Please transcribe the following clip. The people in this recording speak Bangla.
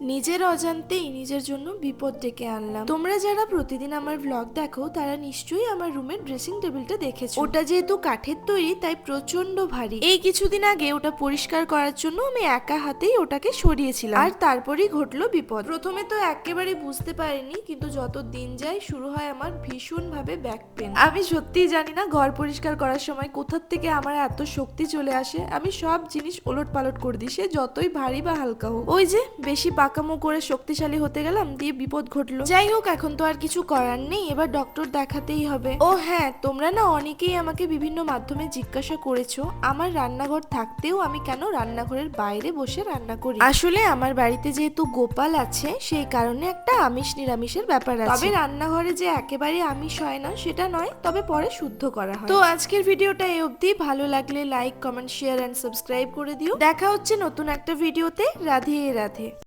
নিজের অজান্তেই নিজের জন্য বিপদ ডেকে আনলাম। তোমরা যারা প্রতিদিন আমার ব্লগ দেখো, তারা নিশ্চয়ই আমার রুমের ড্রেসিং টেবিলটা দেখেছ। ওটা যেহেতু কাঠের তৈরি, তাই প্রচণ্ড ভারী। এই কিছুদিন আগে ওটা পরিষ্কার করার জন্য আমি একা হাতেই ওটাকে সরিয়েছিলাম। আর তারপরেই ঘটলো বিপদ। প্রথমে তো একেবারে বুঝতে পারিনি, কিন্তু যত দিন যায়, শুরু হয় আমার ভীষণ ভাবে ব্যাক পেন আমি সত্যিই জানি না ঘর পরিষ্কার করার সময় কোথার থেকে আমার এত শক্তি চলে আসে। আমি সব জিনিস ওলট পালট করে দিই, সে যতই ভারী বা হালকা হোক। ওই যে, বেশি পাকামো করে শক্তিশালী হতে গেলাম, দিয়ে বিপদ ঘটলো। যাই হোক এখন তো আর কিছু করার নেই, এবার ডক্টর দেখাতেই হবে। ও হ্যাঁ তোমরা না অনেকেই আমাকে বিভিন্ন মাধ্যমে জিজ্ঞাসা করেছ, আমার রান্নাঘর থাকতেও আমি কেন রান্নাঘরের বাইরে বসে রান্না করি? আসলে আমার বাড়িতে যেহেতু গোপাল আছে, সেই কারণে একটা আমিষ নিরামিষের ব্যাপার আছে। তবে রান্নাঘরে যে একেবারে আমিষ হয় না, সেটা নয়, তবে পরে শুদ্ধ করা হয়। তো আজকের ভিডিওটা এই অবধি, ভালো লাগলে like comment share and subscribe করে দিও। দেখা হচ্ছে নতুন একটা ভিডিওতে, রাধে রাধে।